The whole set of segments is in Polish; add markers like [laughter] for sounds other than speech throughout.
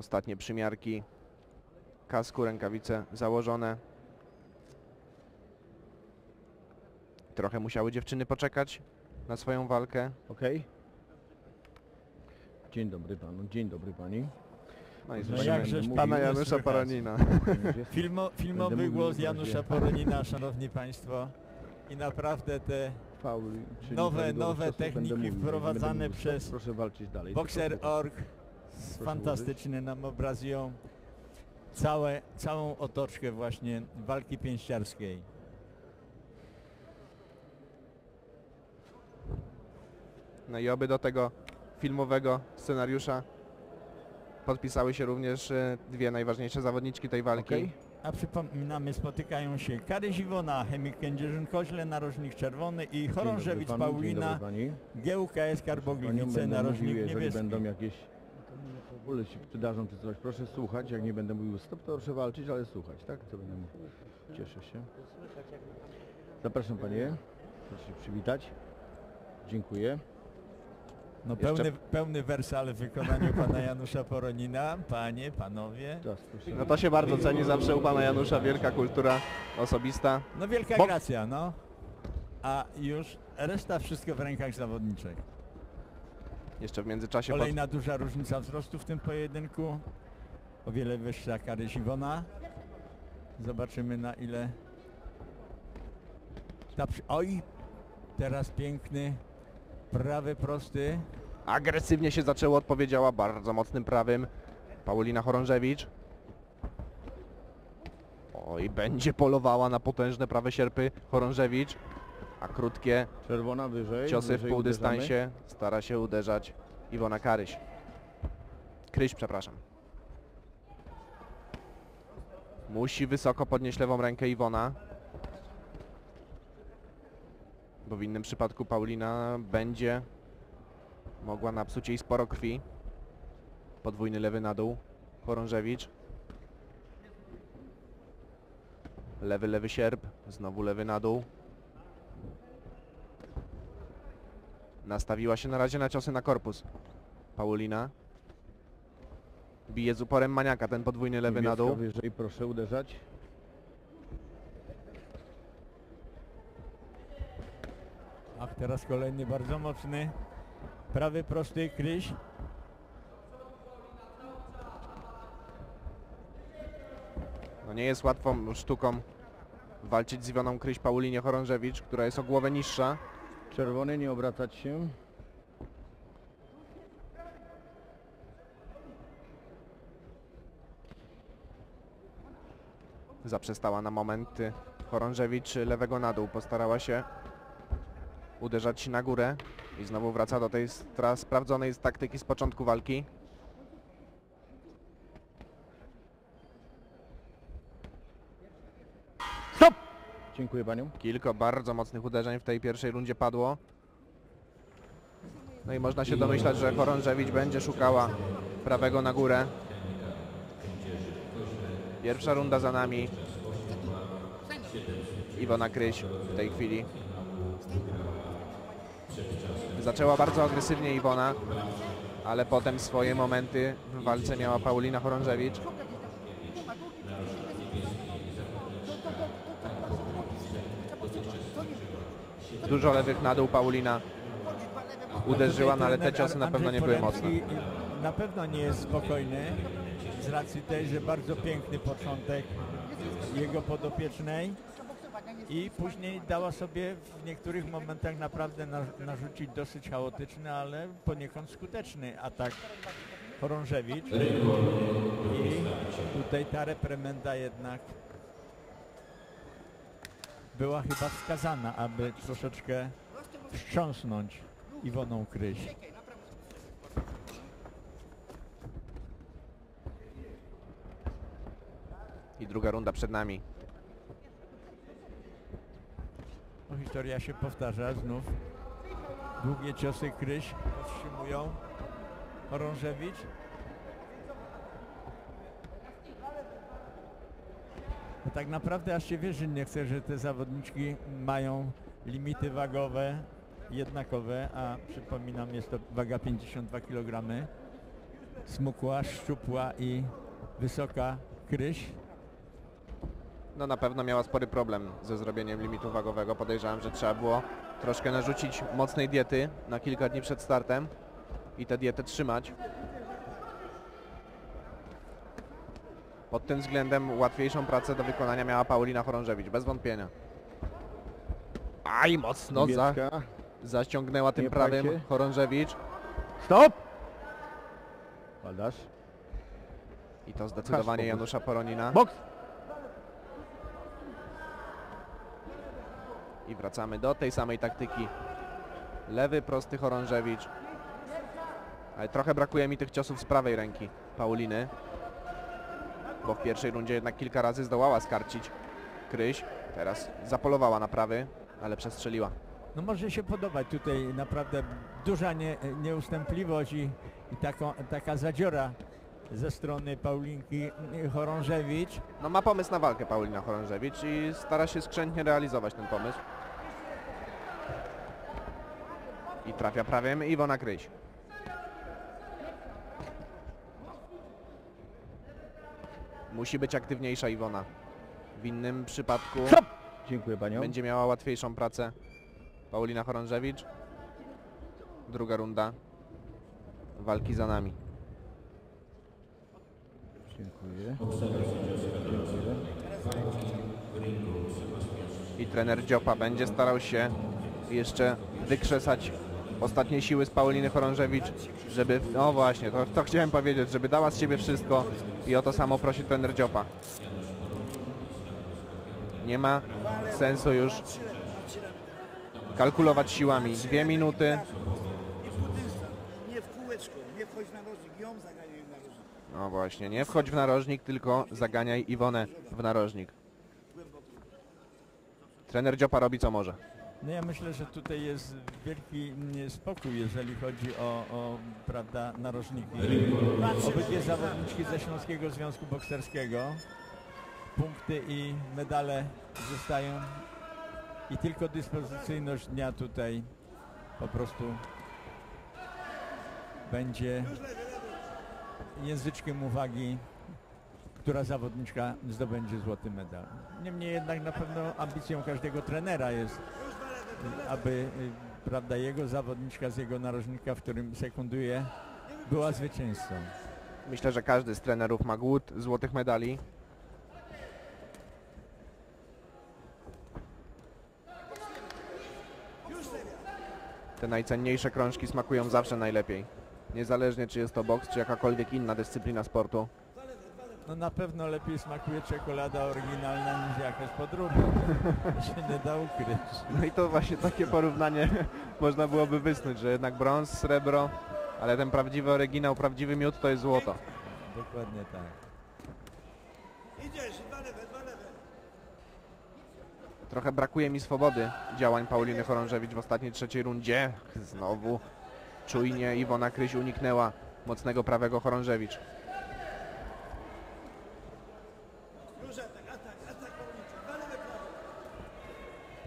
Ostatnie przymiarki. Kasku, rękawice założone. Trochę musiały dziewczyny poczekać na swoją walkę. Okej. Dzień dobry panu, dzień dobry pani. No i No słyszymy jakżeż pana pięknie Janusza słychać. Paronina. [laughs] Filmo, filmowy mówił głos w razie- Janusza Poronina, szanowni państwo. I naprawdę te Faul, czyli Nowe- prawidłowy nowe będę techniki mówił. wprowadzane mówił, przez Proszę walczyć dalej. Boxer.org Proszę fantastycznie nam obrazują całe, całą otoczkę właśnie walki pięściarskiej. No i oby do tego filmowego scenariusza podpisały się również e, dwie najważniejsze zawodniczki tej walki. Okej. A przypominamy, spotykają się Kary Ziwona, Chemik Kędzierzyn-Koźle, Narożnik Czerwony i Chorążewicz Paulina. GUKS Karbogliwice, Narożnik mówił, jeżeli Niebieski. będą jakieś w ogóle się przydarzą czy coś, proszę słuchać. Jak nie będę mówił stop, to proszę walczyć, ale słuchać, tak? Co będę mówił. Cieszę się. Zapraszam panie. Proszę się przywitać. Dziękuję. No Jeszcze- pełny, pełny wersal w wykonaniu pana Janusza Poronina. Panie, panowie. Czas, proszę. No to się bardzo ceni zawsze u pana Janusza, wielka kultura osobista. No wielka Bo- gracja, no. A już reszta wszystko w rękach zawodniczych. Jeszcze w międzyczasie. Kolejna duża różnica wzrostu w tym pojedynku. O wiele wyższa Kary Siwona. Zobaczymy na ile... Ta przy... Oj! Teraz piękny, prawy, prosty. agresywnie się zaczęło, odpowiedziała bardzo mocnym prawym Paulina Chorążewicz. Oj, będzie polowała na potężne prawe sierpy Chorążewicz, a krótkie Czerwona wyżej. ciosy w wyżej półdystansie stara się uderzać Iwona Karyś. Kryś, przepraszam. Musi wysoko podnieść lewą rękę Iwona. Bo w innym przypadku Paulina będzie mogła napsuć jej sporo krwi. Podwójny lewy na dół. Chorążewicz. Lewy, lewy sierp. Znowu lewy na dół. Nastawiła się na razie na ciosy na korpus. Paulina. Bije z uporem maniaka ten podwójny lewy na dół. wyżej, proszę uderzać. Ach, teraz kolejny bardzo mocny. Prawy, prosty, kryś. No nie jest łatwą sztuką walczyć z Iwoną Kryś Paulinie Chorążewicz, która jest o głowę niższa. Czerwony, nie obracać się. Zaprzestała na moment Chorążewicz lewego na dół. Postarała się uderzać na górę i znowu wraca do tej sprawdzonej taktyki z początku walki. Dziękuję. Kilka bardzo mocnych uderzeń w tej pierwszej rundzie padło. No i można się domyślać, że Chorążewicz będzie szukała prawego na górę. Pierwsza runda za nami. Iwona Kryś w tej chwili. Zaczęła bardzo agresywnie Iwona, ale potem swoje momenty w walce miała Paulina Chorążewicz. Dużo lewych na dół Paulina uderzyła, no ale te ciosy na pewno nie były mocne. Na pewno nie jest spokojny z racji tej, że bardzo piękny początek jego podopiecznej i później dała sobie w niektórych momentach naprawdę na, narzucić dosyć chaotyczny, ale poniekąd skuteczny atak Chorążewicz i tutaj ta reprymenda jednak była chyba wskazana, aby troszeczkę wstrząsnąć Iwoną Kryś. I druga runda przed nami. No, historia się powtarza znów. Długie ciosy Kryś powstrzymują Chorążewicz. Tak naprawdę aż się wierzyć nie chce, że te zawodniczki mają limity wagowe jednakowe, a przypominam jest to waga 52 kg. smukła, szczupła i wysoka Kryś. No na pewno miała spory problem ze zrobieniem limitu wagowego. Podejrzewam, że trzeba było troszkę narzucić mocnej diety na kilka dni przed startem i tę dietę trzymać. Pod tym względem łatwiejszą pracę do wykonania miała Paulina Chorążewicz, bez wątpienia. Aj, mocno za, Niemiecka. zaściągnęła tym Nie prawym. Chorążewicz Stop! Baldasz. i to zdecydowanie Kasz, Janusza Poronina. Boks! I wracamy do tej samej taktyki. Lewy, prosty Chorążewicz. Ale trochę brakuje mi tych ciosów z prawej ręki Pauliny. Bo w pierwszej rundzie jednak kilka razy zdołała skarcić Kryś. Teraz zapolowała na prawy, ale przestrzeliła. No może się podobać tutaj naprawdę duża nie, nieustępliwość i, i taką, taka zadziora ze strony Paulinki Chorążewicz. No ma pomysł na walkę Paulina Chorążewicz i stara się skrzętnie realizować ten pomysł. I trafia prawym Iwona Kryś. Musi być aktywniejsza Iwona. W innym przypadku Stop! Dziękuję panią. będzie miała łatwiejszą pracę Paulina Chorążewicz. Druga runda walki za nami. Dziękuję. I trener Dziopa będzie starał się jeszcze wykrzesać ostatnie siły z Pauliny Chorążewicz, żeby, no właśnie, to, to chciałem powiedzieć, żeby dała z siebie wszystko i o to samo prosi trener Dziopa. Nie ma sensu już kalkulować siłami. Dwie minuty, no właśnie, nie wchodź w narożnik, tylko zaganiaj Iwonę w narożnik. Trener Dziopa robi co może. No ja myślę, że tutaj jest wielki mm, spokój, jeżeli chodzi o, o prawda, narożniki. Obydwie zawodniczki ze Śląskiego Związku Bokserskiego. Punkty i medale zostają i tylko dyspozycyjność dnia tutaj po prostu będzie języczkiem uwagi, która zawodniczka zdobędzie złoty medal. Niemniej jednak na pewno ambicją każdego trenera jest aby y, prawda, jego zawodniczka z jego narożnika, w którym sekunduje, była zwycięzcą. Myślę, że każdy z trenerów ma głód złotych medali. Te najcenniejsze krążki smakują zawsze najlepiej. Niezależnie czy jest to boks, czy jakakolwiek inna dyscyplina sportu. No na pewno lepiej smakuje czekolada oryginalna niż jakaś podróbka. To się nie da ukryć. No i to właśnie takie porównanie [laughs] można byłoby wysnuć, że jednak brąz, srebro, ale ten prawdziwy oryginał, prawdziwy miód to jest złoto. Dokładnie tak. Idziesz, dwa lewe, dwa lewe. Trochę brakuje mi swobody działań Pauliny Chorążewicz w ostatniej trzeciej rundzie. Znowu czujnie Iwona Kryś uniknęła mocnego prawego Chorążewicz. Już atak, atak, atak Paulinka, dwa lewe, prawo.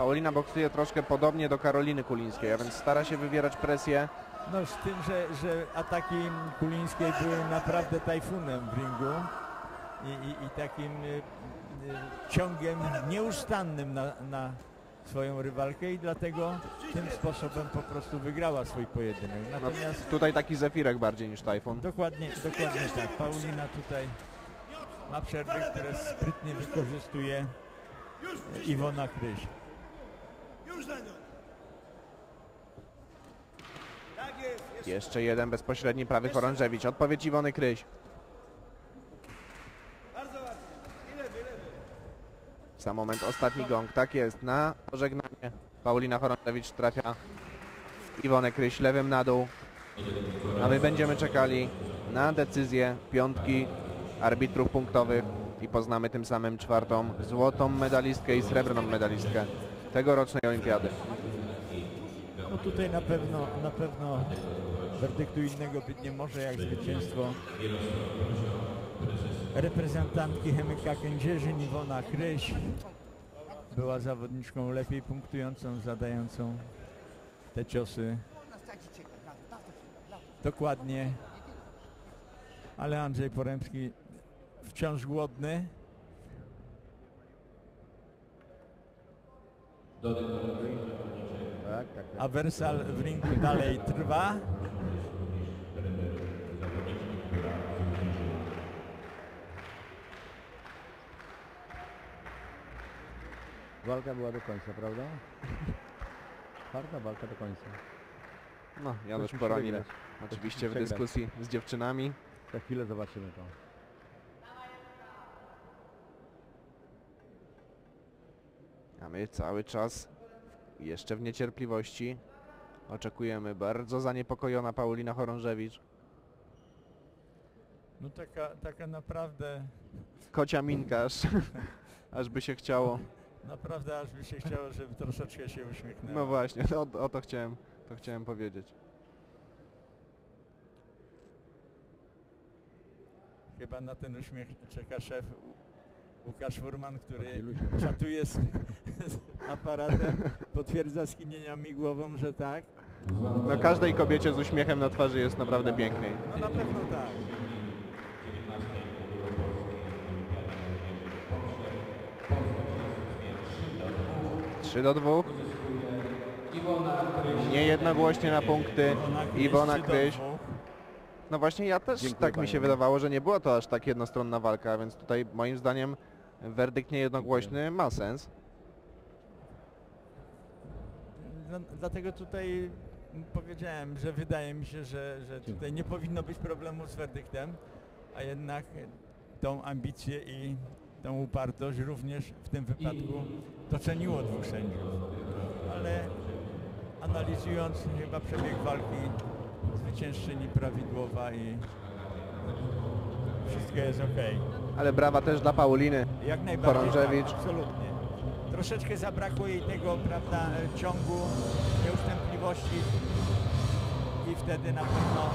Paulina boksuje troszkę podobnie do Karoliny Kulińskiej, a więc stara się wywierać presję. No z tym, że, że ataki Kulińskiej były naprawdę tajfunem w ringu i, i, i takim y, y, ciągiem nieustannym na, na swoją rywalkę i dlatego tym sposobem po prostu wygrała swój pojedynek. No, Natomiast tutaj taki zefirek bardziej niż tajfun. dokładnie, dokładnie tak. Paulina tutaj ma przerwy, które sprytnie wykorzystuje Iwona Kryś. Już na nią. Tak jest, jest. Jeszcze jeden bezpośredni prawy Chorążewicz. Odpowiedź Iwony Kryś. Bardzo ładnie. I lewy, lewy. Za moment ostatni gong. Tak jest. Na pożegnanie Paulina Chorążewicz trafia Iwonę Kryś lewym na dół. A my będziemy czekali na decyzję piątki arbitrów punktowych i poznamy tym samym czwartą złotą medalistkę i srebrną medalistkę tegorocznej olimpiady. No tutaj na pewno, na pewno werdyktu innego być nie może jak zwycięstwo. Reprezentantki Chemika Kędzierzyn Iwona Kryś była zawodniczką lepiej punktującą, zadającą te ciosy. Dokładnie. Ale Andrzej Poremski wciąż głodny. Tak, tak. a Wersal w ringu dalej trwa. Walka była do końca, prawda? Twarda walka do końca. No, Janusz musi Poronin wygrać. oczywiście w przegrać. dyskusji z dziewczynami. Za chwilę zobaczymy to. A my cały czas jeszcze w niecierpliwości oczekujemy. Bardzo zaniepokojona Paulina Chorążewicz. No taka, taka naprawdę, Kocia minka, aż, [laughs] aż by się chciało. naprawdę aż by się chciało, żeby troszeczkę się uśmiechnęła. No właśnie, o, o to chciałem, to chciałem powiedzieć. Chyba na ten uśmiech czeka szef Łukasz Furman, który czatuje z aparatem, potwierdza skinieniami głową, że tak. No każdej kobiecie z uśmiechem na twarzy jest naprawdę piękniej. No na pewno tak. Trzy do dwóch. Niejednogłośnie na punkty Iwona Kryś. No właśnie ja też Dziękuję tak mi się wydawało, że nie była to aż tak jednostronna walka, więc tutaj moim zdaniem werdykt niejednogłośny ma sens. No, dlatego tutaj powiedziałem, że wydaje mi się, że, że tutaj nie powinno być problemu z werdyktem, a jednak tą ambicję i tą upartość również w tym wypadku doceniło dwóch sędziów. Ale analizując chyba przebieg walki, zwyciężczyni prawidłowa i wszystko jest ok. Ale brawa też dla Pauliny. Jak najbardziej. Chorążewicz. Tak, absolutnie. Troszeczkę zabrakło jej tego, prawda, ciągu, nieustępliwości i wtedy na pewno